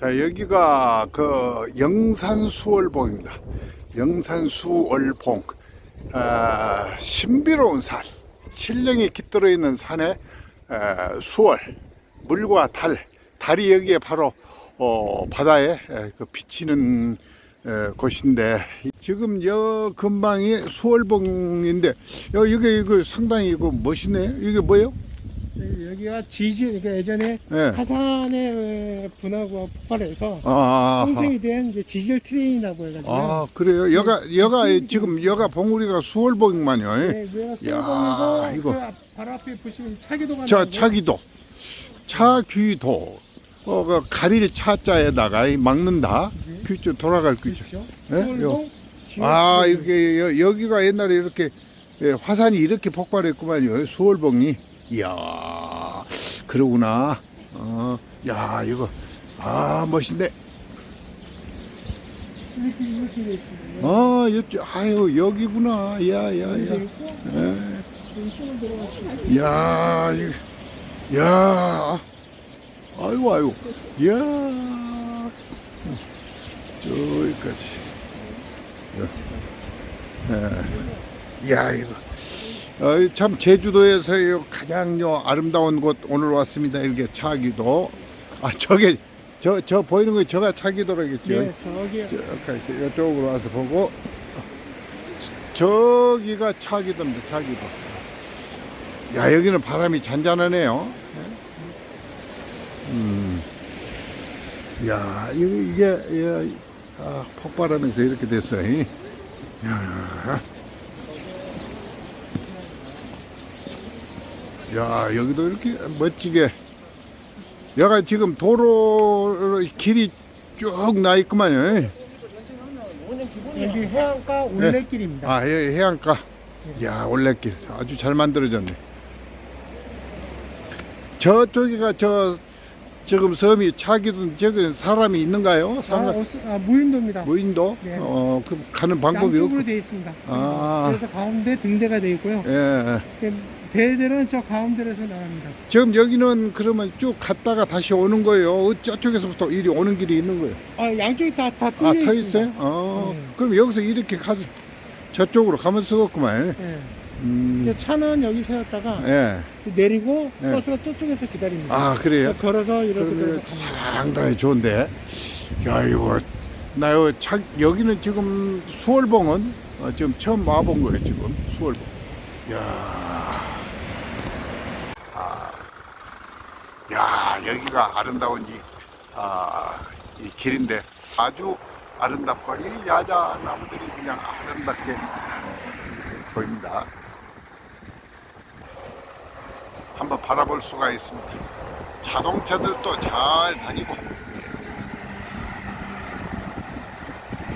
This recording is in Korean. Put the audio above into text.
자, 여기가 그 영산수월봉입니다. 영산수월봉. 아, 신비로운 산. 신령이 깃들어 있는 산에 에, 수월. 물과 달. 달이 여기에 바로 어, 바다에 에, 그 비치는 에, 곳인데 지금 여 근방이 수월봉인데 여, 여기 이거 상당히 이거 멋있네. 이게 뭐예요? 네, 여기가 지질, 그러니까 예전에 네. 화산의 분화구가 폭발해서 아, 형성이 된 이제 지질 트레인이라고 해가지고. 아 그래요. 여가 여가 지금 여가 봉우리가 수월봉이만요. 네, 야, 수영봉이고 이거. 그 앞- 바로 앞에 보시면 차기도가 저 나오고 차기도 차귀도 어, 그 가릴 차자에다가 이 막는다. 네. 귀쪽 돌아갈 귀죠. 보십시오. 네? 수월봉, 아 지옥 이렇게 여, 여기가 옛날에 이렇게 예, 화산이 이렇게 폭발했구만요. 수월봉이. 이야 그러구나. 어, 야 이거 아 멋있네. 아 여기 아유 여기구나. 야 야야. 이렇게 돼 있고 예. 야, 이- 야, 아이고, 아이고, 야, 저기까지. 야, 예. 야, 이거. 어, 참 제주도에서 요 가장 요 아름다운 곳 오늘 왔습니다. 이렇게 차기도. 아 저게 저 저 보이는 거 저가 차기도라겠죠. 네, 저기 이쪽으로 와서 보고 저기가 차기도입니다. 차기도. 야 여기는 바람이 잔잔하네요. 음. 야 이게 이게 야, 아, 폭발하면서 이렇게 됐어요. 야. 야 여기도 이렇게 멋지게. 여가 지금 도로 길이 쭉 나 있구만요. 여기 해안가 올레길입니다. 아, 해, 해안가. 야, 올레길. 아주 잘 만들어졌네. 저쪽이가 저, 지금 섬이 차기도 저기 사람이 있는가요? 아, 상가, 오스- 아, 무인도입니다. 무인도? 네. 어, 그 가는 방법이 양쪽으로 없고. 되어 있습니다. 아. 그래서 가운데 등대가 되어 있고요. 예, 예. 배들은 저 가운데로서 나갑니다. 지금 여기는 그러면 쭉 갔다가 다시 오는 거예요. 어, 저쪽에서부터 이리 오는 길이 있는 거예요. 아, 양쪽이 다, 다 아, 뚫려 타 있습니다. 있어요? 어, 네. 그럼 여기서 이렇게 가서 저쪽으로 가면 쓰겠구만. 예. 음, 차는 여기 세웠다가 예. 내리고 네. 버스가 저쪽에서 기다립니다. 아, 그래요? 걸어서 이렇게 그러면 들어서 갑니다. 상당히 좋은데. 야, 이거, 나 이거 차, 여기는 지금 수월봉은 어, 지금 처음 와본 거예요, 지금. 수월봉. 야 아, 야, 여기가 아름다운 이, 아, 이 길인데 아주 아름답고 이 야자 나무들이 그냥 아름답게 보입니다. 한번 바라볼 수가 있습니다. 자동차들도 잘 다니고